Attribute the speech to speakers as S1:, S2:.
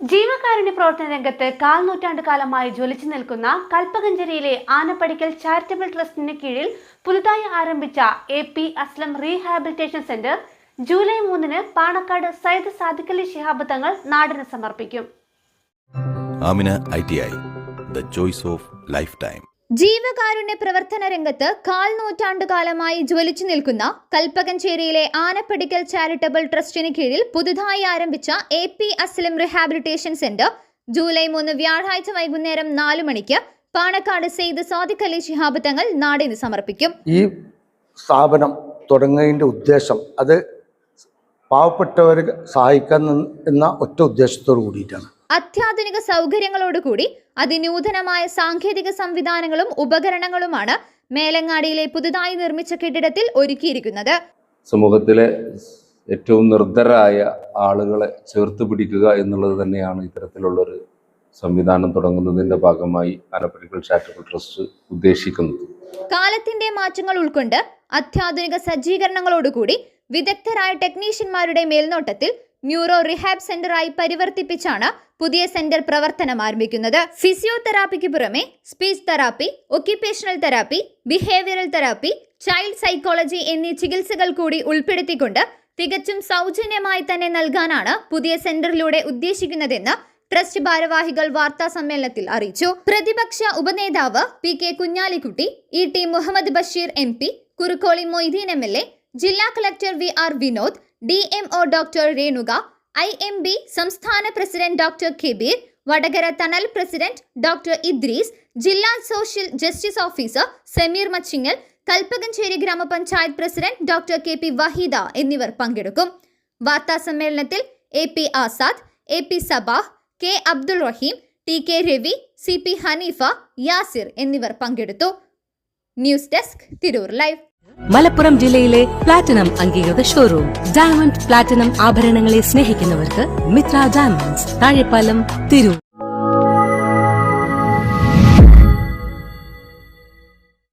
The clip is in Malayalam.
S1: ജീവകാരുണ്യ പ്രവർത്തന രംഗത്ത് കാൽ നൂറ്റാണ്ട് കാലമായി ജ്വലിച്ചു നിൽക്കുന്ന കൽപ്പകഞ്ചേരിയിലെ ആനപ്പടിക്കൽ ചാരിറ്റബിൾ ട്രസ്റ്റിന് കീഴിൽ പുതുതായി ആരംഭിച്ച A P Aslam rehabilitation centre July മൂന്നിന് പാണക്കാട് സയ്യിദ് സാദിഖലി ശിഹാബ് തങ്ങൾ നാടിന് സമർപ്പിക്കും.
S2: Amina I T I the choice of lifetime
S3: ജീവകാരുണ്യ പ്രവർത്തന രംഗത്ത് കാൽ നൂറ്റാണ്ടുകാലമായി ജ്വലിച്ചു നിൽക്കുന്ന കൽപ്പകഞ്ചേരിയിലെ ആനപ്പടിക്കൽ ചാരിറ്റബിൾ ട്രസ്റ്റിന് കീഴിൽ പുതുതായി ആരംഭിച്ച A P Aslam rehabilitation centre. July മൂന്ന് വ്യാഴാഴ്ച വൈകുന്നേരം നാലു മണിക്ക് പാണക്കാട് സെയ്ദ് സാദിഖ് അലി ശിഹാബ് തങ്ങൾ നാടിന് സമർപ്പിക്കും.
S4: ഈ സ്ഥാപനം തുടങ്ങുന്നതിന്റെ ഉദ്ദേശം അത് പാവപ്പെട്ടവരെ സഹായിക്കാൻ എന്ന ഒറ്റ ഉദ്ദേശത്തോട് കൂടിയിട്ടാണ്.
S3: അത്യാധുനിക സൗകര്യങ്ങളോടുകൂടി അതിനൂതനമായ സാങ്കേതിക സംവിധാനങ്ങളും ഉപകരണങ്ങളുമാണ് മേലങ്ങാടിയിലെ പുതുതായി നിർമ്മിച്ച കെട്ടിടത്തിൽ ഒരുക്കിയിരിക്കുന്നത്.
S5: സമൂഹത്തിലെ ഏറ്റവും നിർദ്ധരായ ആളുകളെ ചേർത്ത് പിടിക്കുക എന്നുള്ളത് തന്നെയാണ് ഇത്തരത്തിലുള്ളൊരു സംവിധാനം തുടങ്ങുന്നതിന്റെ ഭാഗമായി ചാരിറ്റബിൾ ട്രസ്റ്റ് ഉദ്ദേശിക്കുന്നത്.
S3: കാലത്തിന്റെ മാറ്റങ്ങൾ ഉൾക്കൊണ്ട് അത്യാധുനിക സജ്ജീകരണങ്ങളോടുകൂടി വിദഗ്ധരായ ടെക്നീഷ്യന്മാരുടെ മേൽനോട്ടത്തിൽ ന്യൂറോ റിഹാബ് സെന്ററായി പരിവർത്തിപ്പിച്ചാണ് പുതിയ സെന്റർ പ്രവർത്തനം ആരംഭിക്കുന്നത്. ഫിസിയോതെറാപ്പിക്ക് പുറമെ speech therapy occupational therapy behavioural therapy child psychology എന്നീ ചികിത്സകൾ കൂടി ഉൾപ്പെടുത്തിക്കൊണ്ട് തികച്ചും സൗജന്യമായി തന്നെ നൽകാനാണ് പുതിയ സെന്ററിലൂടെ ഉദ്ദേശിക്കുന്നതെന്ന് ട്രസ്റ്റ് ഭാരവാഹികൾ വാർത്താ സമ്മേളനത്തിൽ അറിയിച്ചു. പ്രതിപക്ഷ ഉപനേതാവ് P K Kunhalikutty E T Muhammad Basheer M P Kurukkoli Moideen M L A ജില്ലാ collector V R Vinod D M O doctor Renuka I M B സംസ്ഥാന president doctor Kabeer Vadakara Thanal president doctor Idris ജില്ലാ social justice officer Sameer Machingal Kalpakanchery ഗ്രാമപഞ്ചായത്ത് president doctor K P Waheeda എന്നിവർ പങ്കെടുക്കും. വാർത്താ സമ്മേളനത്തിൽ A P Azad A P Sabah K Abdul Rahim T K Ravi C P Hanifa Yasir എന്നിവർ പങ്കെടുത്തു. News desk Tirur live.
S6: Malappuram ജില്ലയിലെ പ്ലാറ്റിനം അംഗീകൃത ഷോറൂം ഡയമണ്ട് പ്ലാറ്റിനം ആഭരണങ്ങളെ സ്നേഹിക്കുന്നവർക്ക് മിത്ര ഡയമണ്ട്സ് താഴെപ്പാലം തിരൂർ.